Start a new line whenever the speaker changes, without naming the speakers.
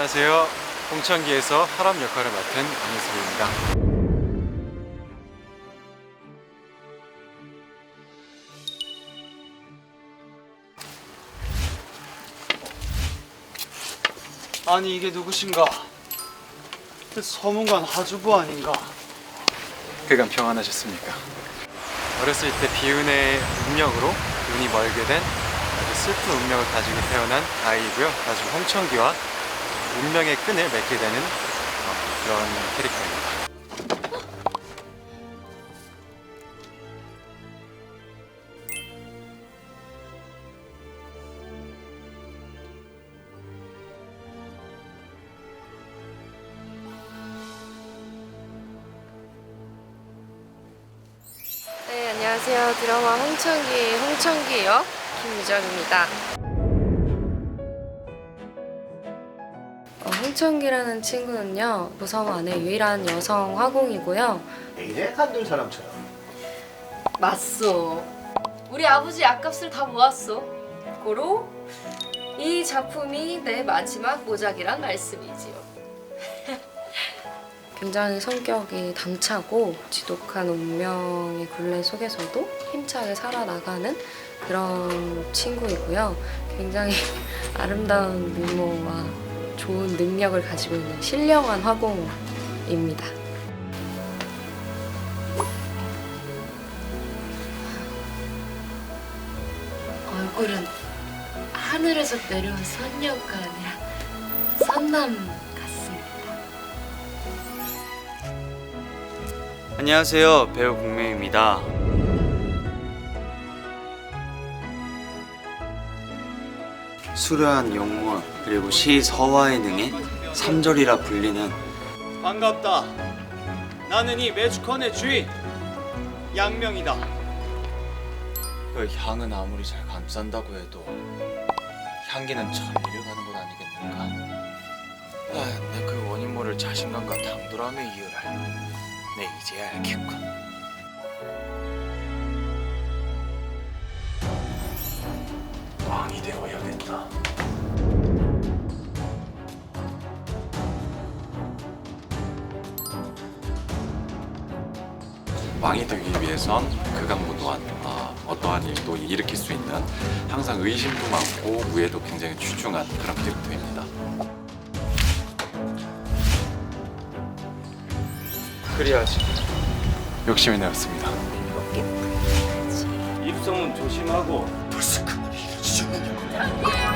안녕하세요. 홍천기에서 하람 역할을 맡은 안희수입니다.
아니 이게 누구신가? 서문관 하주부 아닌가?
그간 평안하셨습니까? 어렸을 때 비운의 운명으로 눈이 멀게 된 아주 슬픈 운명을 가지고 태어난 아이고요. 나중 홍천기와 운명의 끈을 맺게 되는 어, 그런 캐릭터입니다.
네, 안녕하세요. 드라마 홍천기 홍천기 역 김미정입니다. 어, 홍천기라는 친구는요, 무성 안의 유일한 여성 화공이고요.
이래 간둔 사람처럼
맞소. 우리 아버지 약값을 다 모았소. 고로 이 작품이 내 마지막 모작이란 말씀이지요. 굉장히 성격이 당차고 지독한 운명의 굴레 속에서도 힘차게 살아나가는 그런 친구이고요. 굉장히 아름다운 미모와 좋은 능력을 가지고 있는 신령한 화공입니다. 얼굴은 하늘에서 내려온 선녀가 아니라 선남 같습니다.
안녕하세요 배우 공명입니다. 수려한 용모 그리고 시 서화에 능해 삼절이라 불리는 반갑다. 나는 이 매주컨의 주인 양명이다. 그 향은 아무리 잘 감싼다고 해도 향기는 참 이래가는 것 아니겠는가? 아, 내 그 원인 모를 자신감과 당돌함의 이유를 내 이제야 알겠군. 왕이 되어야 겠다.
왕이 되기 위해선 극악무도한 어, 어떠한 일도 일으킬 수 있는 항상 의심도 많고 무예도 굉장히 출중한 그런 캐릭터입니다.
그리하지.
욕심이 내었습니다.
입소문 조심하고
벌써 Anne!